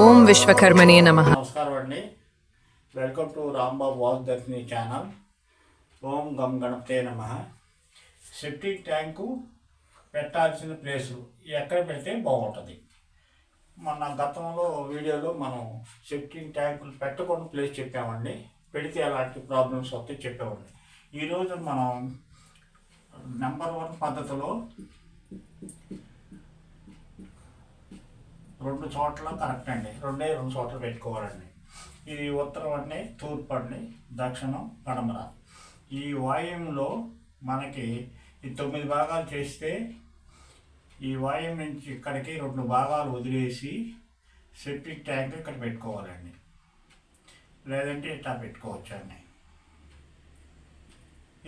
ఓం విశ్వకర్మణే నమ. నమస్కారం అండి. వెల్కమ్ టు రాంబాబు వాస్ దర్శిని ఛానల్ ఓం గం గణపతే నమ. సెప్టిక్ ట్యాంకు పెట్టాల్సిన ప్లేసు ఎక్కడ పెడితే బాగుంటుంది. మన గతంలో వీడియోలో మనం సెప్టిక్ ట్యాంకులు పెట్టకుండా ప్లేస్ చెప్పామండి. పెడితే అలాంటి ప్రాబ్లమ్స్ వస్తే చెప్పామండి ఈరోజు మనం నెంబర్ వన్ పద్ధతిలో రెండు చోట్ల కరెక్ట్ అండి. రెండే రెండు చోట్ల పెట్టుకోవాలండి. ఇది ఉత్తరం అండి తూర్పు అండి దక్షిణం పడమర. ఈ వాయుంలో మనకి ఈ తొమ్మిది భాగాలు చేస్తే ఈ వాయుం నుంచి ఇక్కడికి రెండు భాగాలు వదిలేసి సెప్టిక్ ట్యాంక్ ఇక్కడ పెట్టుకోవాలండి. లేదంటే ఇట్లా పెట్టుకోవచ్చండి.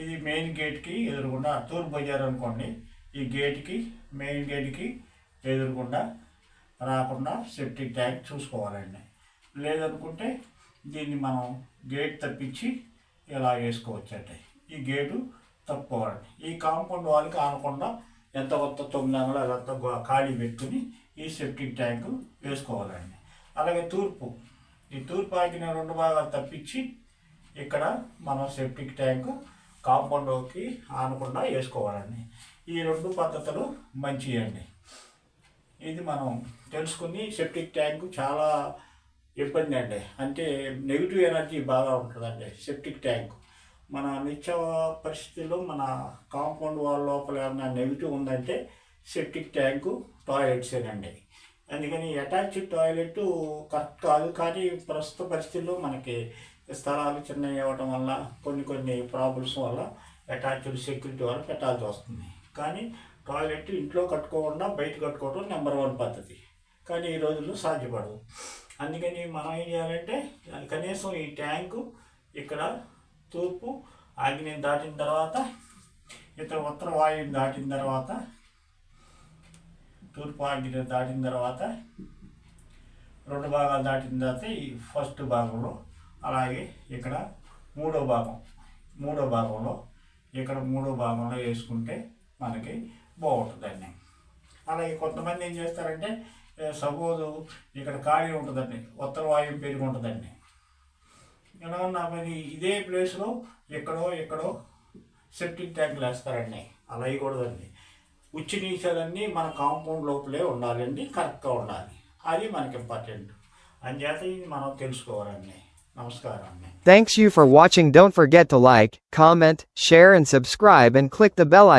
ఇది మెయిన్ గేట్కి ఎదురుగుండా తూర్పు బజార్ అనుకోండి. ఈ గేట్కి మెయిన్ గేట్కి ఎదురుగుండా రాకుండా సెప్టిక్ ట్యాంక్ చూసుకోవాలండి. లేదనుకుంటే దీన్ని మనం గేట్ తప్పించి ఇలా వేసుకోవచ్చండి. ఈ గేటు తప్పుకోవాలండి. ఈ కాంపౌండ్ వాళ్ళకి ఆనకుండా ఎంత కొత్త తొమ్మిది అంగళాలు ఎంత ఖాళీ పెట్టుకుని ఈ సెప్టిక్ ట్యాంకు వేసుకోవాలండి. అలాగే తూర్పు. ఈ తూర్పు ఆగిన రెండు భాగాలు తప్పించి ఇక్కడ మనం సెప్టిక్ ట్యాంకు కాంపౌండ్కి ఆనకుండా వేసుకోవాలండి. ఈ రెండు పద్ధతులు మంచివి అండి ఇది మనం తెలుసుకుని సెప్టిక్ ట్యాంకు చాలా ఇబ్బంది అండి. అంటే నెగిటివ్ ఎనర్జీ బాగా ఉంటుందండి సెప్టిక్ ట్యాంక్ మన నిత్య పరిస్థితుల్లో మన కాంపౌండ్ వాల్ లోపల ఏమైనా నెగిటివ్ ఉందంటే సెప్టిక్ ట్యాంకు టాయిలెట్సేనండి అందుకని అటాచ్డ్ టాయిలెట్ కరెక్ట్ కాదు కానీ ప్రస్తుత పరిస్థితుల్లో మనకి స్థలాలు చిన్నవి అవ్వటం వల్ల కొన్ని కొన్ని ప్రాబ్లమ్స్ వల్ల అటాచ్డ్ సెక్యూరిటీ వల్ల పెట్టాల్సి వస్తుంది. కానీ టాయిలెట్ ఇంట్లో కట్టుకోకుండా బయట కట్టుకోవడం నెంబర్ వన్ పద్ధతి. కానీ ఈ రోజుల్లో సాధ్యపడదు. అందుకని మనం ఏం చేయాలంటే కనీసం ఈ ట్యాంకు ఇక్కడ తూర్పు ఆగ్నేయం దాటిన తర్వాత ఇతర ఉత్తర వాయువు దాటిన తర్వాత తూర్పు ఆగ్నేయం దాటిన తర్వాత రెండు భాగాలు దాటిన తర్వాత ఈ ఫస్ట్ భాగంలో అలాగే ఇక్కడ మూడో భాగం మూడో భాగంలో ఇక్కడ మూడో భాగంలో వేసుకుంటే మనకి బాగుంటుందండి. అలాగే కొంతమంది ఏం చేస్తారంటే సపోజు ఇక్కడ ఖాళీ ఉంటుందండి ఉత్తర వాయువు పెరిగి ఉంటుందండి. ఏమన్నా మరి ఇదే ప్లేస్లో ఎక్కడో ఎక్కడో సెప్టిక్ ట్యాంకులు వేస్తారండి. అలా వేయకూడదండి. ఉచ్చి నీచాలన్నీ మన కాంపౌండ్ లోపలే ఉండాలండి కరెక్ట్గా ఉండాలి. అది మనకి ఇంపార్టెంట్. అంచేత ఇది మనం తెలుసుకోవాలండి. నమస్కారం అండి. Thanks you for watching. Don't forget to like, comment, share and subscribe and click the bell icon.